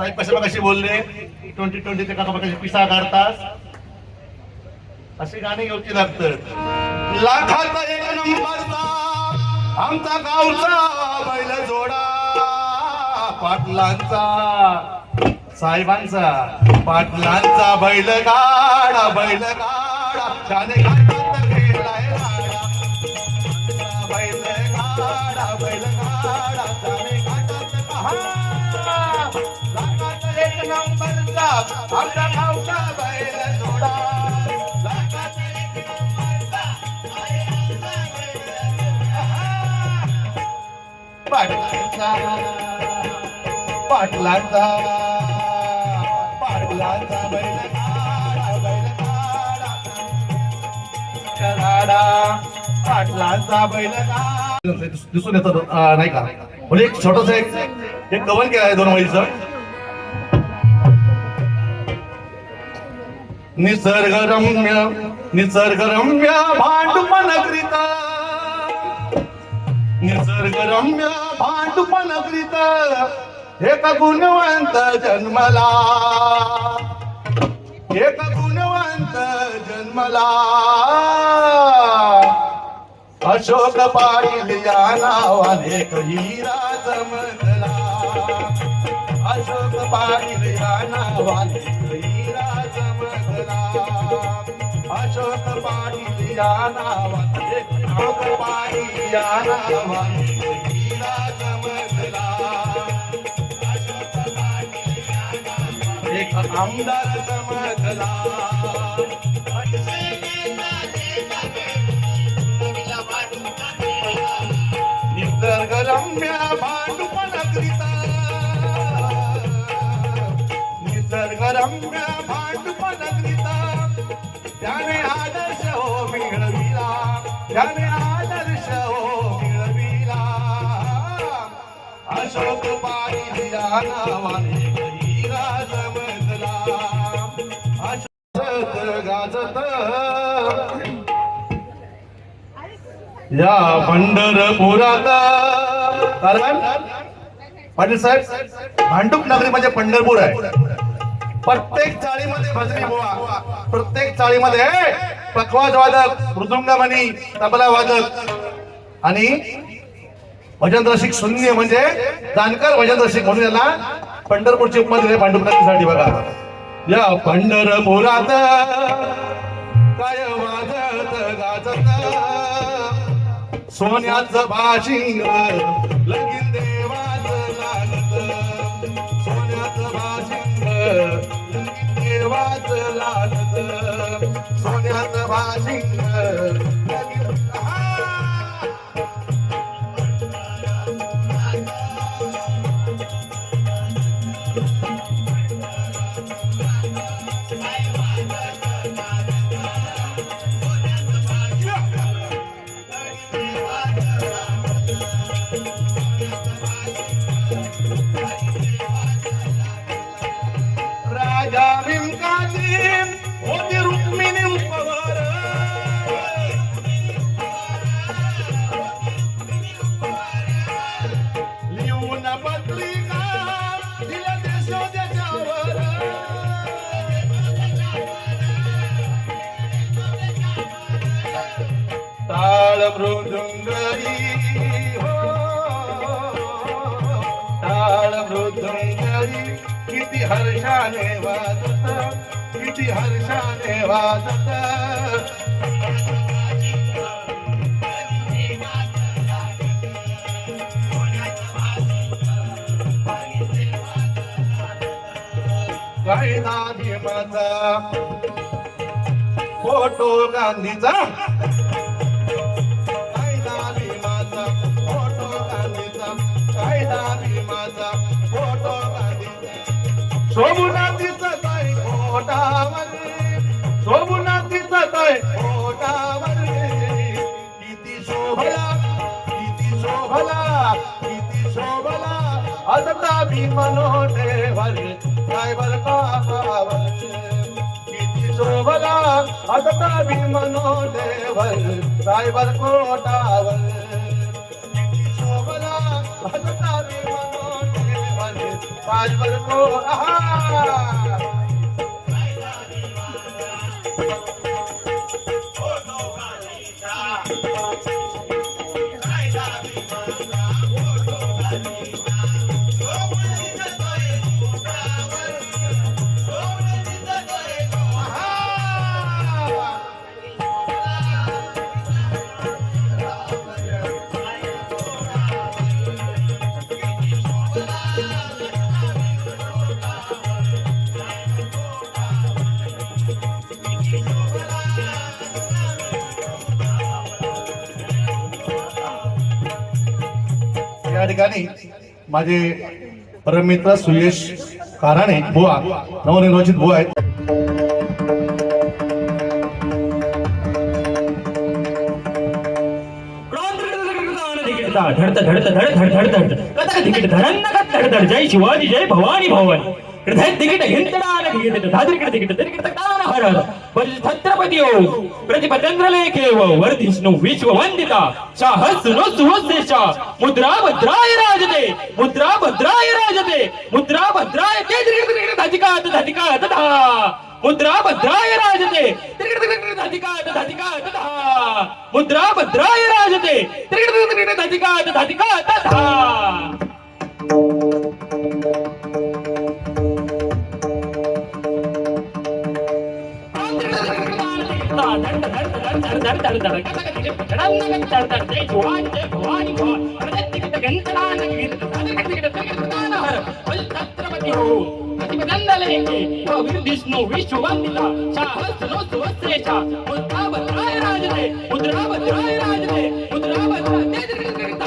साहेब कशा कशी बोलले? ट्वेंटी ट्वेंटी ते का पिसा काढतात अशी गाणी घेऊची लागतात. लाखाचा एक नंबरचा आमचा गावचा बैल जोडा पाटलांचा. साहेबांचा पाटलांचा बैल गाडा बैल आमचा गावचा बैल जोडा. एक पाटलांचा पाटलांचा पाटलांचा बैलगाडा पाटलांचा बैलगाडा दिसून येतं नाही का? म्हणजे एक छोटस एक कवन केलं आहे दोन वळीचं. निसर्गरम्य निसर्गरम्य भांडुपनगरीत. निसर्गरम्य भांडुपनगरीत एक गुणवंत जन्मला. एक गुणवंत जन्मला. अशोक पाटील या नावाने एक हिरा जमला अशोक पाटील या नावाने या नावाने या नावाने एक चमकला एक आमदार चमकला निसर्गरम्य शोक पाटील दिया नावाने हिरा चमकला अशोक गाजत या पंढरपुरात कारण पाटील साहेब भांडूप नगरी म्हणजे पंढरपूर आहे. प्रत्येक चाळीमध्ये भजनी बुवा प्रत्येक चाळीमध्ये पखवाज वादक मृदुंगमणी तबला वादक. आणि भजन रसिक शून्य म्हणजे जाणकार भजन रसिक म्हणून याला पंढरपूरची उपमा दिली भांडूप बघा. या पंढरपुरात काय वाजत गाजत? सोन्याच भाशिंग लगीन देवाचं लागत सोन्याच भाशिंग लगीन देवाचं लागत सोन्याचं भाशिंग टाळ मृदुंगरी हो. टाळ मृदुंगरी किती हर्षाने वाजत किती हर्षाने वाजत. कायदा भीमाचा फोटो गांधीचा. सोमुना शोभुनाथीचा ताई ओटावर शोभुनाथीचा ताई ओटावर किती शोभला किती शोभला किती शोभला? आता भीमनो देवर काय बर कावर किती शोभला आता भीमनो देवर सायबर कोटावर. किती शोभला आता ठिकाणी माझे परममित्र सुयश काराणे बुवा नवनिर्वाचित बुवा आहेत. धडत धडत धड धड धड धड कथा तिकीट धडन्न कथ धड धड जय शिवाजी जय भवानी भवन. हृदय तिकीट हिंतडा तिकीट धादरिकीट तिकीट तिकीट तकान हर हर बल छत्रपती हो. प्रतिपतंद्र लेखे व हो. वर्धिष्णू विश्व वंदिता साहस्नो सुहस्तेशा मुद्रा भद्राय राजते मुद्रा भद्राय राजते मुद्रा भद्राय ते तिकीट तिकीट धातिकात धातिकात धा मुद्रा भद्राय राजते तिकीट तिकीट मुद्रा भद्राय राजते तिकीट तिकीट धातिकात धातिकात धा विष्णू विश्ववंदिता साहस्रो सुवस्त्रेचा मुद्रा भद्राय राजते मुद्रा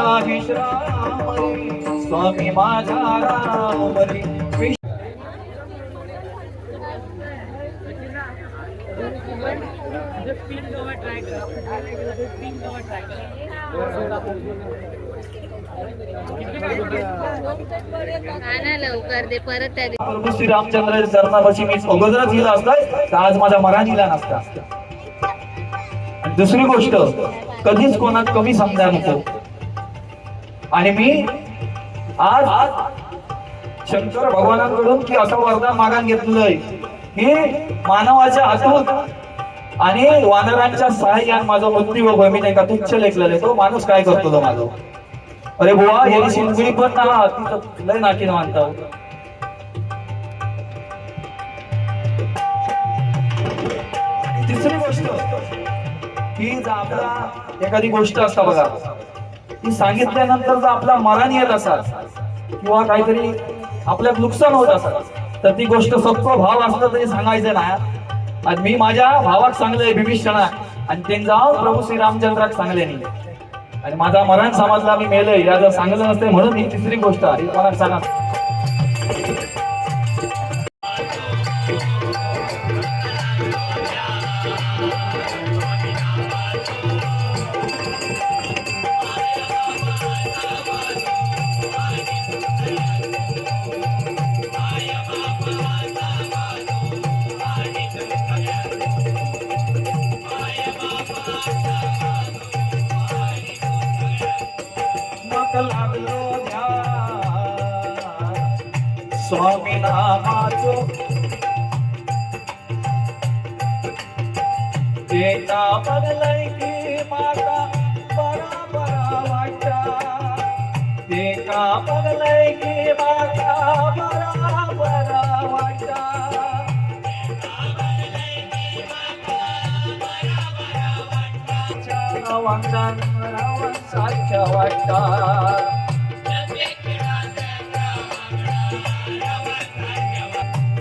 विश्वाचा विश्राम स्वामी माझा रामरी लवकर ते परत प्रभू श्री रामचंद्र चरणापाशी मी अगोदरच गेला असता तर आज माझा मराठीला नसता दुसरी गोष्ट कधीच कोणात कमी समजा नको आणि मी आज शंकर भगवानांकडून की असं वरदान मागान घेतलंय की मानवाच्या हातून आणि वानरांच्या सहाय्याने माझं मृत्यू होय मी नाही का तुच्छ लेखलेलं आहे तो माणूस काय करतो तो माझं अरे बुवा याची शिंगुडी पण ना लय नाकीन मानता आणि तिसरी गोष्ट ही आपला एखादी गोष्ट असता बघा. ती सांगितल्यानंतर जर आपला मरण येत असाल किंवा काहीतरी आपल्यात नुकसान होत असाल तर ती गोष्ट सत्व भाव असलं तरी सांगायचं ना. आणि मी माझ्या भावाक सांगलंय बिभीषणा आणि ते जाऊन प्रभू श्री रामचंद्राक सांगले नाही आणि माझा मरण समाजला मी मेलय. या जर सांगलं नसते म्हणून ही तिसरी गोष्ट आहे. मला सांगा. स्वामी नामाचो देता बघलय की माता बरा बरा वाटा देता बघलय की माता बरा बरा वाटा वांगण रावण सारख्या वाटतात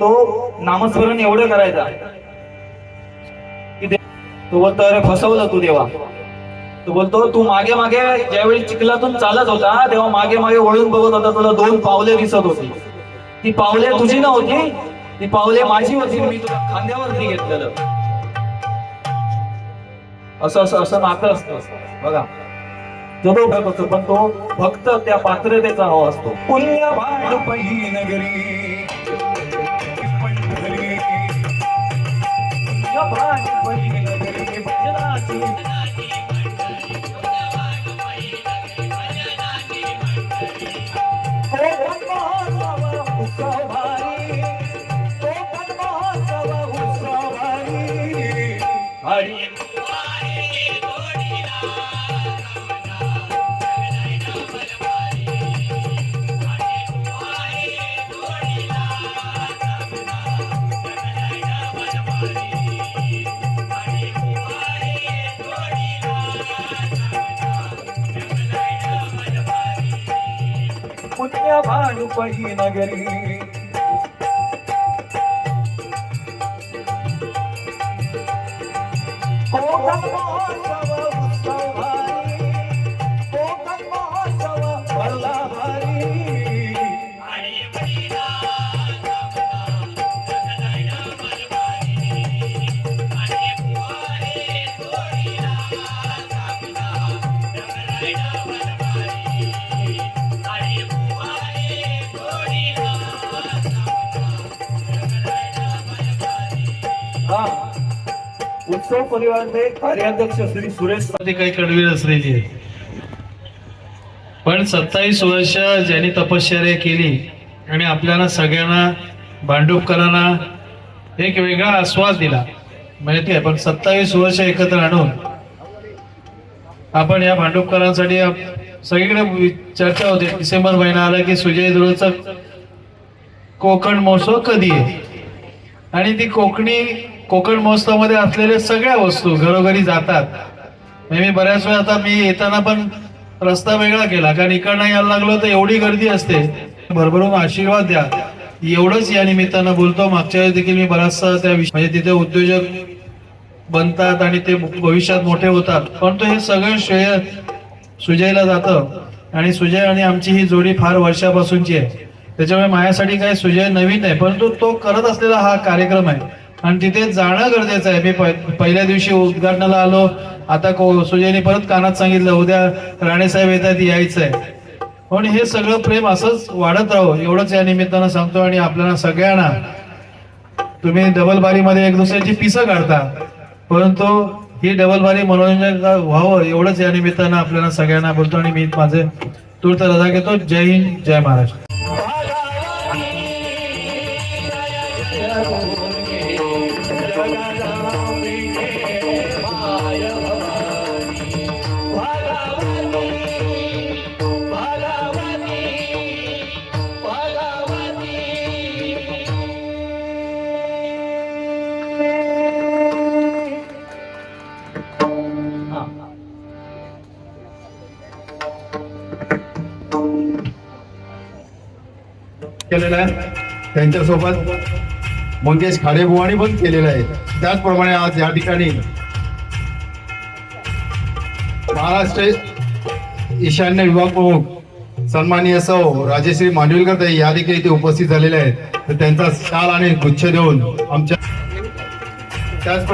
तो नामस्मरण एवढं करायचा की तो अरे फसवलं तू देवा. तो बोलतो तू मागे मागे ज्यावेळी चिखलातून चालत होता तेव्हा मागे मागे वळून बघत होता तुला दोन पावले दिसत होती. ती पावले तुझी नव्हती ती पावले माझी होती मी तुला खांद्यावरती घेतलेलं. असं असं असं नातं असतं. बघा. जो भक्त असतो पण तो भक्त त्या पात्रतेचा हवा असतो. पुण्य भांडुपही नगरी. पुण्य भांडुपही नगरी भजनाची भानुपही नगरी. उत्सव परिवाराचे कार्याध्यक्ष श्री सुरेश काही कडवीर असलेली आहे. पण सत्तावीस वर्ष ज्यांनी तपश्चर्या केली आणि आपल्याला सगळ्यांना भांडुपकरांना एक वेगळा आस्वाद दिला माहिती आहे. पण सत्तावीस वर्ष एकत्र आणून आपण या भांडुपकरांसाठी सगळीकडे चर्चा होते. डिसेंबर महिना आला की सुजय दुरोचा कोकण महोत्सव कधी आहे? आणि ती कोकणी कोकण महोत्सवामध्ये असलेल्या सगळ्या वस्तू घरोघरी जातात. मी बऱ्याच वेळा आता मी येताना पण रस्ता वेगळा केला. कारण इकडनं यायला लागलो तर एवढी गर्दी असते. भरभरून आशीर्वाद द्या. एवढंच या निमित्तानं बोलतो. मागच्या वेळेस देखील मी बराचसा त्या विषय म्हणजे तिथे उद्योजक बनतात आणि ते भविष्यात मोठे होतात. परंतु हे सगळं श्रेय सुजयला जातं. आणि सुजय आणि आमची ही जोडी फार वर्षापासूनची आहे. त्याच्यामुळे माझ्यासाठी काही सुजय नवीन आहे. परंतु तो करत असलेला हा कार्यक्रम आहे. आणि तिथे जाणं गरजेचं आहे. मी पहिल्या दिवशी उद्घाटनाला आलो. आता सुजयने परत कानात सांगितलं उद्या राणेसाहेब येतात यायचं आहे. पण हे सगळं प्रेम असंच वाढत राहो. एवढंच या निमित्तानं सांगतो आणि आपल्याला सगळ्यांना तुम्ही डबल बारीमध्ये एक दुसऱ्याची पिसं काढता. परंतु ही डबल बारी मनोरंजन व्हावं एवढंच या निमित्तानं आपल्याला सगळ्यांना बोलतो आणि मी माझे तूर्त रजा घेतो. जय हिंद जय महाराष्ट्र. केलेला आहे. त्यांच्यासोबत मंगेश खाडेबुवानी पण केलेलं आहे. त्याचप्रमाणे आज या ठिकाणी महाराष्ट्र ईशान्य विभाग प्रमुख सन्माननीय सौ राजेश्री मांडविलकर या देखील इथे उपस्थित झालेले आहेत. तर त्यांचा शाल आणि गुच्छ देऊन आमच्या त्याच